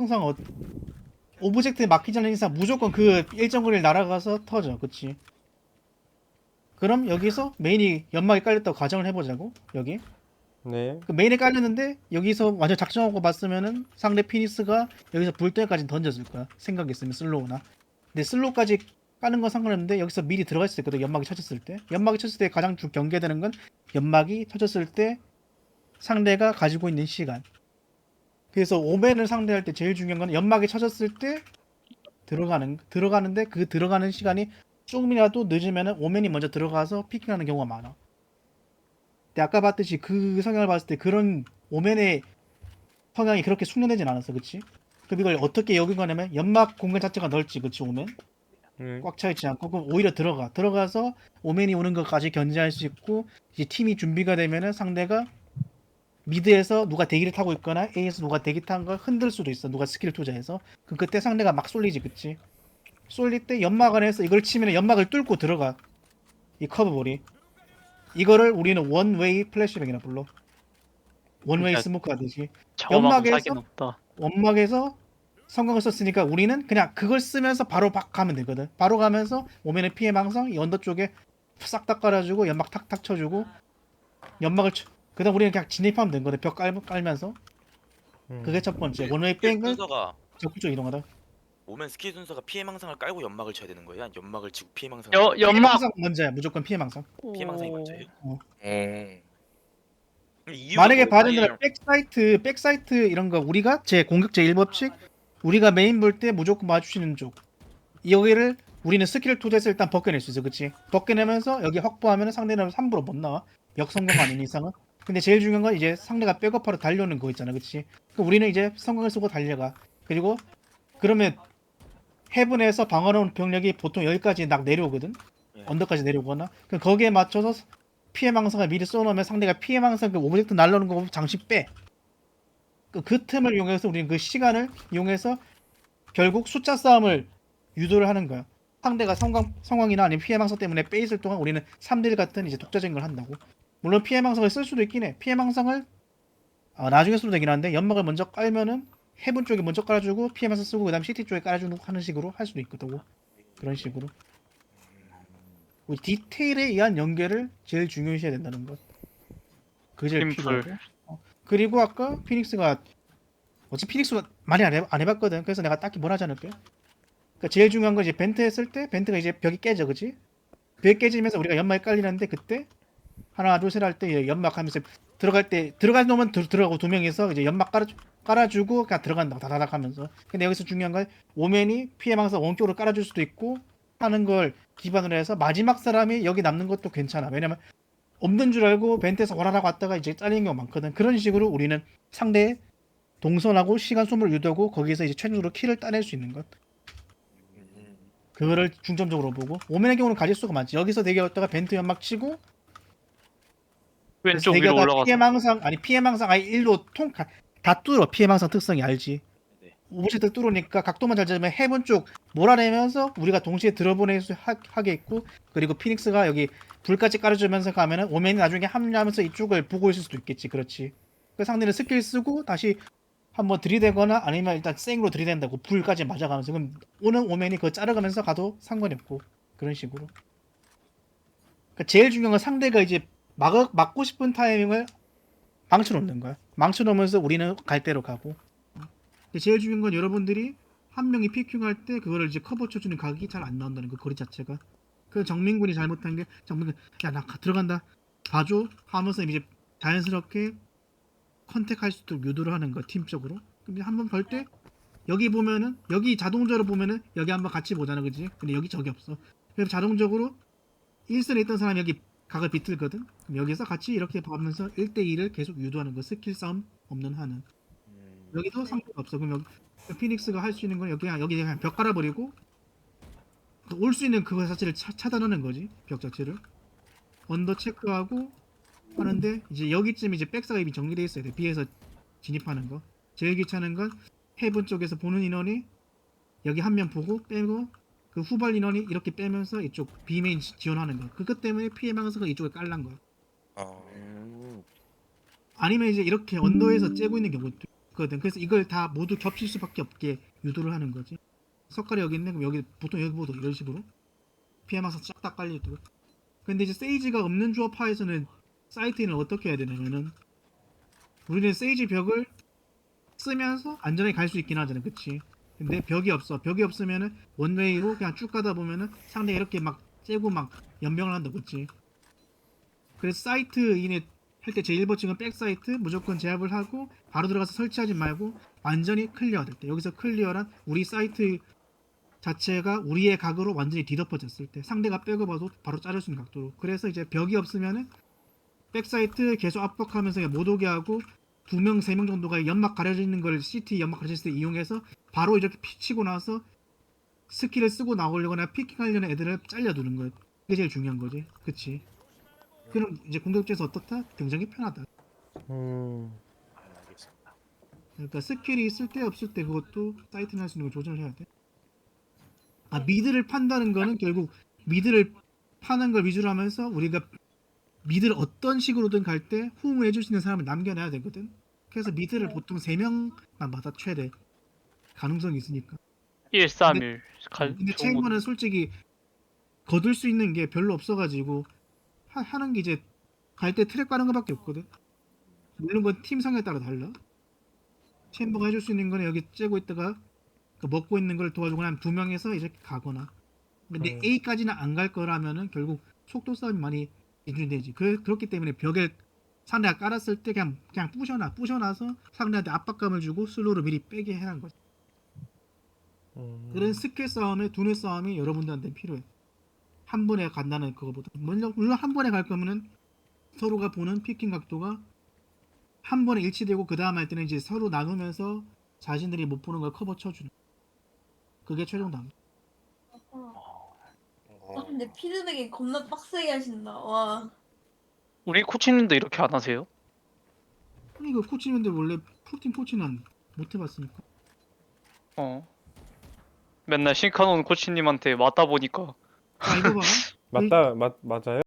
항상 어, 오브젝트에 막히지 않는 이상 무조건 그 일정 거리를 날아가서 터져. 그치? 그럼 여기서 메인이 연막이 깔렸다고 가정을 해보자고. 여기. 네. 그 메인에 깔렸는데 여기서 완전 작정하고 봤으면은 상대 피니스가 여기서 불 때까지 던졌을 거야. 생각했으면 슬로우나. 근데 슬로우까지 까는 건 상관없는데 여기서 미리 들어갈 수 있거든. 연막이 쳐졌을 때. 연막이 쳤을 때 가장 주 경계되는 건 연막이 터졌을 때 상대가 가지고 있는 시간. 그래서 오맨을 상대할 때 제일 중요한 건 연막이 쳐졌을 때 들어가는 들어가는데 그 들어가는 시간이 조금이라도 늦으면은 오맨이 먼저 들어가서 피킹하는 경우가 많아. 근데 아까 봤듯이 그 성향을 봤을 때 그런 오맨의 성향이 그렇게 숙련되진 않았어, 그치? 그럼 이걸 어떻게 여긴 거냐면 연막 공간 자체가 넓지, 그치 오맨? 음. 꽉차 있지 않고 그럼 오히려 들어가 들어가서 오맨이 오는 것까지 견제할 수 있고 이제 팀이 준비가 되면은 상대가 미드에서 누가 대기를 타고 있거나 A에서 누가 대기 탄 걸 흔들 수도 있어 누가 스킬을 투자해서 그럼 그때 상대가 막 쏠리지 그치 쏠릴 때 연막 안에서 이걸 치면 연막을 뚫고 들어가 이 커브볼이 이거를 우리는 원웨이 플래시뱅이라 불러 원웨이 그러니까 스모크 하듯이 저만큼 연막에서-. 원막에서 성광을 썼으니까 우리는 그냥 그걸 쓰면서 바로 박 가면 되거든. 바로 가면서 오면의 피해 망상 이 언더 쪽에 싹다 깔아주고 연막 탁탁 쳐주고 연막을 쳐. 그다음 우리는 그냥 진입하면 되거든. 벽 깔, 깔면서 음. 그게 첫 번째. 원웨이 스킬 뺑을 순서가 적극 쪽 이동하다. 오면 스킬 순서가 피해 망상을 깔고 연막을 쳐야 되는 거야? 연막을 치고 피해 망상을 여 피해 연막 망상 먼저야. 무조건 피해 망상. 피해 망상이 먼저예요? 어. 음. 이유가 만약에 뭐예요? 대로 백사이트 백사이트 이런 거 우리가 제 공격 제 1법칙 우리가 메인 볼 때 무조건 맞추시는 쪽 여기를 우리는 스킬을 투자해서 일단 벗겨낼 수 있어 그치 벗겨내면서 여기 확보하면 상대는 함부로 못 나와 역성공 아닌 이상은 근데 제일 중요한 건 이제 상대가 백업하러 달려오는 거 있잖아 그치 그 우리는 이제 성공을 쓰고 달려가 그리고 그러면 해븐에서 방어하는 병력이 보통 여기까지 막 내려오거든 예. 언더까지 내려오거나 그럼 거기에 맞춰서 피해 망상을 미리 써놓으면 상대가 피해 망상 그 오브젝트 날라오는 거 보면 잠시 빼. 그, 그 틈을 이용해서 우리는 그 시간을 이용해서 결국 숫자 싸움을 유도를 하는 거야. 상대가 성광, 성광이나 아니면 피해 망상 때문에 빼 있을 동안 우리는 3대1 같은 이제 독자적인 걸 한다고. 물론 피해 망상을 쓸 수도 있긴 해. 피해 망상을 아, 나중에 써도 되긴 한데 연막을 먼저 깔면은 해븐 쪽에 먼저 깔아주고 피해 망상 쓰고 그다음 CT 쪽에 깔아주는 하는 식으로 할 수도 있거든. 그런 식으로. 우리 디테일에 의한 연계를 제일 중요시해야 된다는 것. 그게 제일. 필요하고. 어. 그리고 아까 피닉스가 어차피 피닉스가 많이 안, 해, 안 해봤거든. 그래서 내가 딱히 뭘 하지 않을게. 그러니까 제일 중요한 건 이제 벤트 했을 때 벤트가 이제 벽이 깨져, 그지? 벽이 깨지면서 우리가 연막이 깔리는데 그때 하나 둘 셋 할 때 연막 하면서 들어갈 때 들어갈 놈은 들, 들어가고 두 명이서 이제 연막 깔아 깔아주고 그냥 들어간다 다다닥 하면서. 근데 여기서 중요한 건 오맨이 피해 망상 원격으로 깔아줄 수도 있고 하는 걸 기반으로 해서 마지막 사람이 여기 남는 것도 괜찮아. 왜냐면 없는 줄 알고 벤트에서 오라락 왔다가 이제 잘리는 경우가 많거든. 그런 식으로 우리는 상대의 동선하고 시간 소모를 유도하고 거기서 이제 최종적으로 킬을 따낼 수 있는 것. 음. 그거를 중점적으로 보고 오면의 경우는 가질 수가 많지. 여기서 대기했다가 벤트 연막 치고 왼쪽 위로 올라가서. 피해 망상 아니 피해 망상 아예 일로 통다 뚫어 피해 망상 특성이 알지. 네. 오브젝트 뚫으니까 각도만 잘 잡으면 해븐 쪽 몰아내면서 우리가 동시에 들어보낼 수 하, 하게 있고 그리고 피닉스가 여기 불까지 깔아주면서 가면은 오맨이 나중에 합류하면서 이쪽을 보고 있을 수도 있겠지. 그렇지. 그 상대는 스킬 쓰고 다시 한번 들이대거나 아니면 일단 생으로 들이댄다고 불까지 맞아가면서 그럼 오는 오맨이 그거 자르가면서 가도 상관이 없고. 그런 식으로. 그러니까 제일 중요한 건 상대가 이제 막, 막고 싶은 타이밍을 망쳐 놓는 거야 망쳐 놓으면서 우리는 갈 대로 가고 근데 제일 중요한 건 여러분들이 한 명이 피킹 할 때 그거를 이제 커버 쳐주는 각이 잘 안 나온다는 그 거리 자체가. 그 정민군이 잘못한 게 정민군 야나 들어간다 봐줘 하면서 이제 자연스럽게 컨택할 수 있도록 유도를 하는 거 팀적으로. 근데 한번 볼 때 여기 보면은 여기 자동적으로 보면은 여기 한번 같이 보잖아 그지? 근데 여기 저기 없어. 그래서 자동적으로 1선에 있던 사람이 여기 각을 비틀거든. 그럼 여기서 같이 이렇게 보면서 1대2를 계속 유도하는 거 스킬 싸움 없는 한은. 음. 여기도 상관없어. 그럼 여기 그 피닉스가 할 수 있는 건 여기 그냥 여기 그냥 벽 깔아버리고 올 수 있는 그거 자체를 차, 차단하는 거지 벽 자체를 언더 체크하고 하는데 이제 여기쯤 이제 백사가 이미 정리돼 있어야 돼 B에서 진입하는 거 제일 귀찮은 건 해븐 쪽에서 보는 인원이 여기 한 명 보고 빼고 그 후발 인원이 이렇게 빼면서 이쪽 B 메인 지- 지원하는 거 그것 때문에 피해 망사가 이쪽에 깔란 거야 어. 아니면 이제 이렇게 언더에서 째고 있는 경우도. 있거든. 그래서 이걸 다 모두 겹칠 수밖에 없게 유도를 하는 거지. 석가리 여기 있네. 그럼 여기 보통 여기 보도 이런 식으로 피해 망상 쫙다 깔려있고. 근데 이제 세이지가 없는 조합파에서는 사이트인을 어떻게 해야 되냐면은 우리는 세이지 벽을 쓰면서 안전하게 갈 수 있긴 하잖아, 그치? 근데 벽이 없어. 벽이 없으면은 원웨이로 그냥 쭉 가다 보면은 상대가 이렇게 막 째고 막 연병을 한다, 그치? 그래서 사이트 인에 할 때 제 1버칭은 백사이트 무조건 제압을 하고 바로 들어가서 설치하지 말고 완전히 클리어 될 때 여기서 클리어란 우리 사이트 자체가 우리의 각으로 완전히 뒤덮어졌을 때 상대가 백업와도 바로 자를 수 있는 각도로 그래서 이제 벽이 없으면은 백사이트 계속 압박하면서 못 오게 하고 두 명 세 명 정도가 연막 가려져 있는 걸 CT 연막 가려져 있을 때 이용해서 바로 이렇게 피치고 나서 스킬을 쓰고 나오려거나 피킹하려는 애들을 잘려두는 거예요 그게 제일 중요한 거지 그치 그럼 이제 공격지에서 어떻다? 굉장히 편하다 음. 아, 알겠습니다. 그러니까 스킬이 있을 때 없을 때 그것도 사이트는 할수 있는 걸 조절을 해야 돼. 아 미드를 판다는 거는 결국 미드를 파는 걸 위주로 하면서 우리가 미드를 어떤 식으로든 갈 때 호응을 해줄 수 있는 사람을 남겨놔야 되거든. 그래서 미드를 보통 3명만 받아 최대 가능성이 있으니까. 131갈 근데 좋은 거. 체인버는 솔직히 거둘 수 있는 게 별로 없어가지고 하, 하는 게 이제 갈 때 트랙 가는 것밖에 없거든. 물론 그건 팀 성에 따라 달라. 체인버가 해줄 수 있는 거는 여기 째고 있다가 그 먹고 있는 걸 도와주거나 하면 두 명에서 이렇게 가거나. 근데 음. A까지는 안 갈 거라면은 결국 속도 싸움이 많이 인준되지. 그, 그렇기 때문에 벽에 상대가 깔았을 때 그냥 그냥 부셔놔. 부셔놔서 상대한테 압박감을 주고 슬로우를 미리 빼게 해라는 거지. 음. 그런 스킬 싸움에 두뇌 싸움이 여러분들한테 필요해. 한 번에 간다는 그거보다 물론 물론 한 번에 갈 거면은 서로가 보는 피킹 각도가 한 번에 일치되고 그 다음 할 때는 이제 서로 나누면서 자신들이 못 보는 걸 커버 쳐주는. 그게 최종 당. 아, 근데 피드백이 겁나 빡세게 하신다. 와. 우리 코치님도 이렇게 안 하세요? 아니 그 코치님들 원래 프로틴 코치는 못 해봤으니까. 어. 맨날 싱카노는 코치님한테 맞다 보니까 자 이거 봐. 맞다 맞 맞아요?